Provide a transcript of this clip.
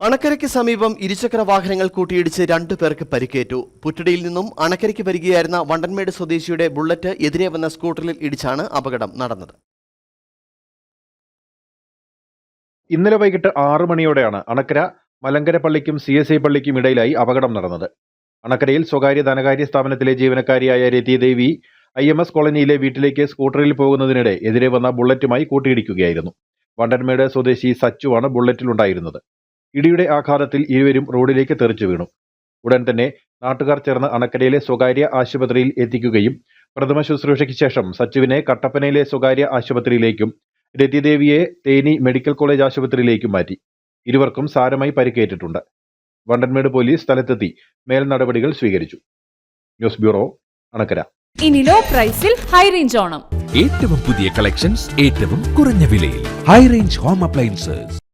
അണക്കരയ്ക്ക് സമീപം ഇരുചക്ര വാഹനങ്ങൾ കൂട്ടിയിടിച്ച് രണ്ടു പേർക്ക് പരിക്കേറ്റു. പുറ്റടിയിൽ നിന്നും അണക്കരയ്ക്ക് വരികയായിരുന്ന വണ്ടൻമേട് സ്വദേശിയുടെ ബുള്ളറ്റ് എതിരെ വന്ന സ്കൂട്ടറിൽ ഇടിച്ചാണ് അപകടം നടന്നത്. ഇന്നലെ വൈകിട്ട് ആറ് മണിയോടെയാണ് അണക്കര മലങ്കര പള്ളിക്കും സി എസ് ഐ പള്ളിക്കും ഇടയിലായി അപകടം നടന്നത്. അണക്കരയിൽ സ്വകാര്യ ധനകാര്യ സ്ഥാപനത്തിലെ ജീവനക്കാരിയായ രതിദേവി ഐ എം എസ് കോളനിയിലെ വീട്ടിലേക്ക് സ്കൂട്ടറിൽ പോകുന്നതിനിടെ എതിരെ വന്ന ബുള്ളറ്റുമായി കൂട്ടിയിടിക്കുകയായിരുന്നു. വണ്ടൻമേട് സ്വദേശി സച്ചുവാണ് ബുള്ളറ്റിലുണ്ടായിരുന്നത്. ഇടിയുടെ ആഘാതത്തിൽ ഇരുവരും റോഡിലേക്ക് തെറിച്ചു വീണു. ഉടൻ തന്നെ നാട്ടുകാർ ചേർന്ന് അണക്കരയിലെ സ്വകാര്യ ആശുപത്രിയിൽ എത്തിക്കുകയും പ്രഥമ ശുശ്രൂഷയ്ക്ക് ശേഷം സച്ചുവിനെ കട്ടപ്പനയിലെ സ്വകാര്യ ആശുപത്രിയിലേക്കും രതിദേവിയെ തേനി മെഡിക്കൽ കോളേജ് ആശുപത്രിയിലേക്കും മാറ്റി. ഇരുവർക്കും സാരമായി പരിക്കേറ്റിട്ടുണ്ട്. വണ്ടൻമേട് പോലീസ് സ്ഥലത്തെത്തി മേൽ നടപടികൾ സ്വീകരിച്ചു. News bureau Anakkara. ഇനി ലോ പ്രൈസിൽ ഹൈ റേഞ്ച് ഓണം. ഏറ്റവും പുതിയ കളക്ഷൻസ് ഏറ്റവും കുറഞ്ഞ വിലയിൽ. High range home appliances